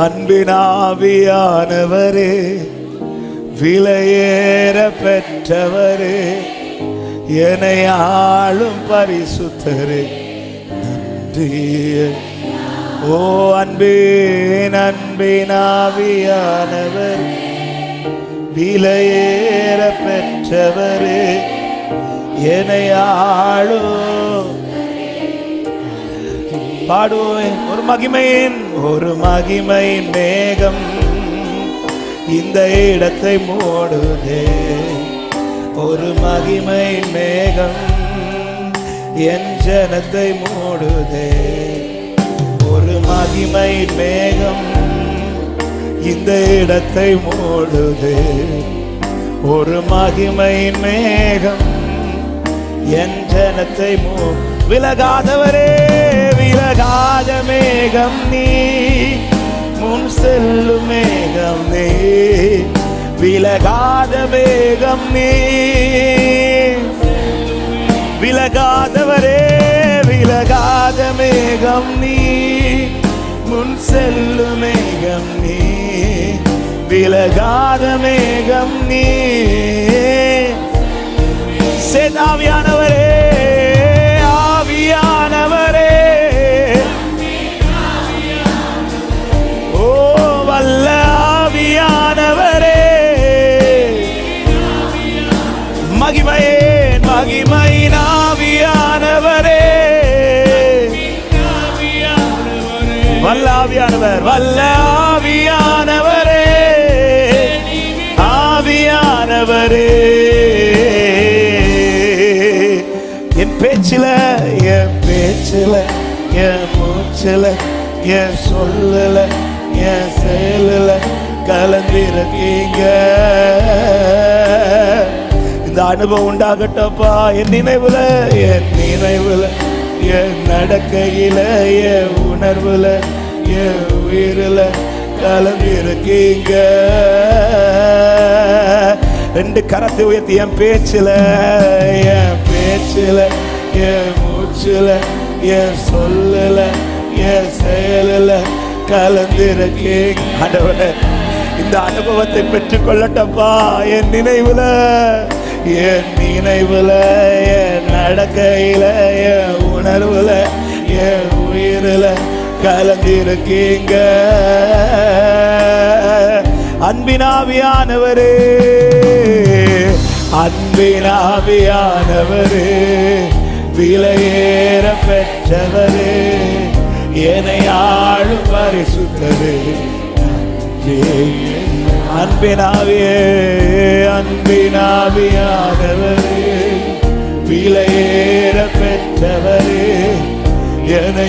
அன்பினாவியானவரே விலையேற பெற்றவரே என்னை ஆளும் பரிசுத்தரே. நன்றி ஓ அன்பின் அன்பினாவியானவர் விலையேற பெற்றவரே என்னை ஆளும் பாடுவேன் ஒரு மகிமையின் ஒரு மகிமையின் மேகம் இந்த இடத்தை மூடுதே. ஒரு மகிமை மேகம் என் ஜனத்தை மூடுதே. ஒரு மகிமை மேகம் இந்த இடத்தை மூடுதே. ஒரு மகிமை மேகம் என் ஜனத்தை மூ விலகாதவரே! மேகம் நீ முன் செல்லும் மேகம் நீ விலகாத மேகம் நீ. விலகாதவரே விலகாத மேகம் நீ முன் செல்லும் மேகம் நீ விலகாத மேகம் நீ. சேதாவியான ஆவியானவர் வல்ல ஆவியானவரே. ஆவியானவரே. என் பேச்சில என் பேச்சில என் மூச்சில என் சொல்லல என் செயலில் கலந்திருக்கீங்க. இந்த அனுபவம் உண்டாகட்டப்பா என் நினைவுல என் நினைவுல என் நடக்கையில என் உணர்வுல. என் உயிரில கலந்திருக்கீங்க ரெண்டு கரத்தை உயர்த்தி என் பேச்சில் என் பேச்சில் என் மூச்சுல என் சொல்லல என் செயலில் கலந்திருக்கீங்க ஆண்டவரே இந்த அனுபவத்தை பெற்றுக்கொள்ளட்டப்பா என் நினைவுல என் நினைவுல என் நடக்கையில என் உணர்வுல என் உயிரில கலந்திருக்கீங்க. அன்பினாவியானவரே அன்பினாவியானவரே விலையேற பெற்றவரே என்னை ஆளும் பரிசுத்தரே. அன்பினாவியே அன்பினாவியானவரே விலையேற பெற்றவரே. என்னை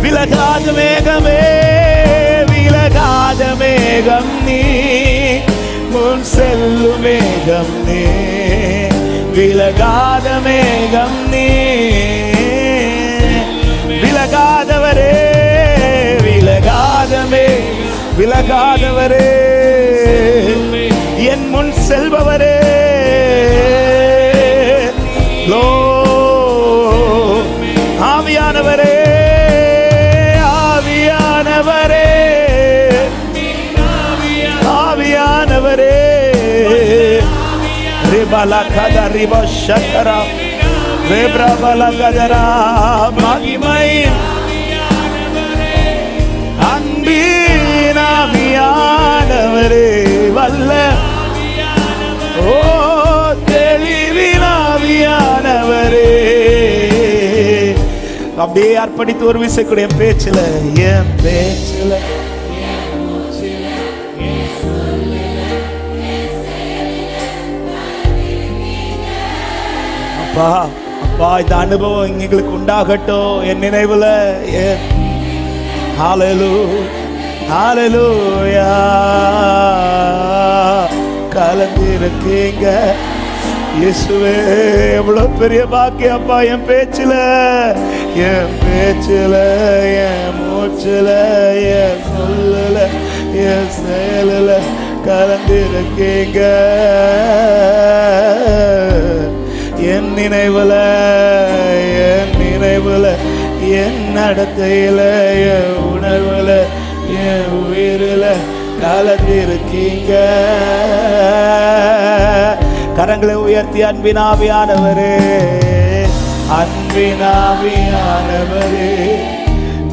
விலகாத மேகமே விலகாத மேகம் நீ. முன் செல்லும் மேகம் நீ. விலகாத மேகம் நீ. விலகாதவரே விலகாதமே. விலகாதவரே. என் முன் செல்பவரே. ரிபலா கத ரிப சக்கரா ரேப்ரபல கதரா மகிமை அன்பீனாவியானவரே வல்ல ஓ தெளிவினாவியானவரே அப்படியே அர்ப்பணித்து ஒரு விசைக்கூடிய பேச்சுல என் பேச்சுல. அப்பா அப்பா இந்த அனுபவம் எங்களுக்கு உண்டாகட்டும். என் நினைவுல என் ஹalleluya கலந்திருக்கீங்க. இயேசுவே எவ்வளோ பெரிய பாக்கியம் அப்பா என் பேச்சில். என் பேச்சில் என் மூச்சில் என் சொல்லுல என் செயலில் கலந்திருக்கீங்க. என் நினைவுல என் நினைவுல என் நடத்தையில என் உணர்வுல என் உயிரில கலந்திருக்கீங்க கரங்களை உயர்த்தி அன்பினாவியானவரே அன்பினாவியானவரே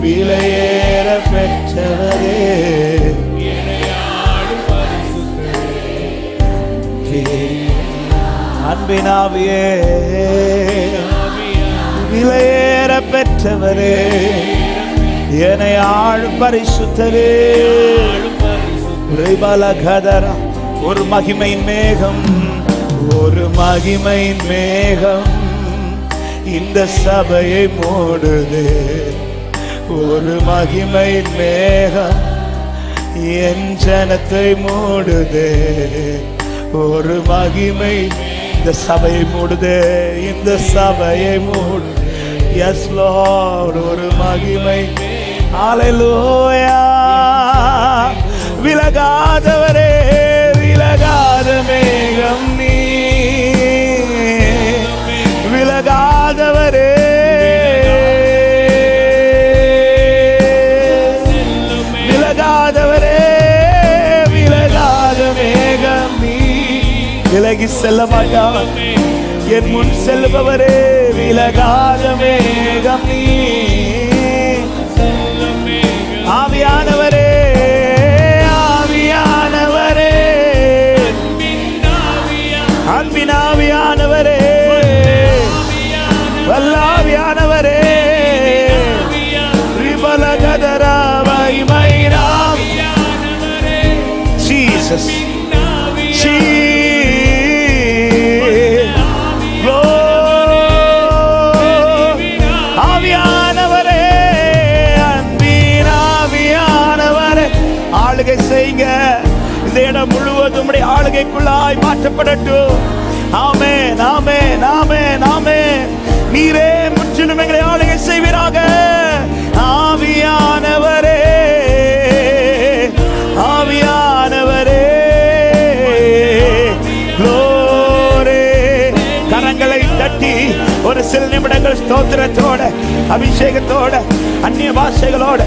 விலையேற பெற்றவரே. அன்பினாவியே விலையேற பெற்றவரே. என்னை ஆள் பரிசுத்தரே. கதரா ஒரு மகிமையின் மேகம் ஒரு மகிமையின் மேகம். இந்த சபையை மூடுது. ஒரு மகிமையின் மேகம் என் ஜனத்தை மூடுது. ஒரு மகிமை இந்த சபையை மூடுது இந்த சபையை மூடு. எஸ் லார்ட் ஒரு மகிமை. ஹalleluya விலகாதவரே விலகி செல்ல மாட்டான் என் முன் செல்பவரே விலகாத மேகம் நீ ஆவியானவரே. ஆவியானவரே. வல்லாவியானவரே ரிபலகதரா ஜீசஸ் ஆளுகை செய்யுங்க. இந்த இடம் முழுவதும் உம்முடைய ஆளுகைக்குள்ளாய் மாற்றப்படட்டும். ஆமே நாமே நாமே நாமே நீரே முற்றிலும் எங்களை ஆளுகை செய்வீராக. ஆவியானவரே ஆவியானவரே. Glory. கரங்களை தட்டி ஒரு சில நிமிடங்கள் ஸ்தோத்திரத்தோட அபிஷேகத்தோட அந்நிய பாஷைகளோட.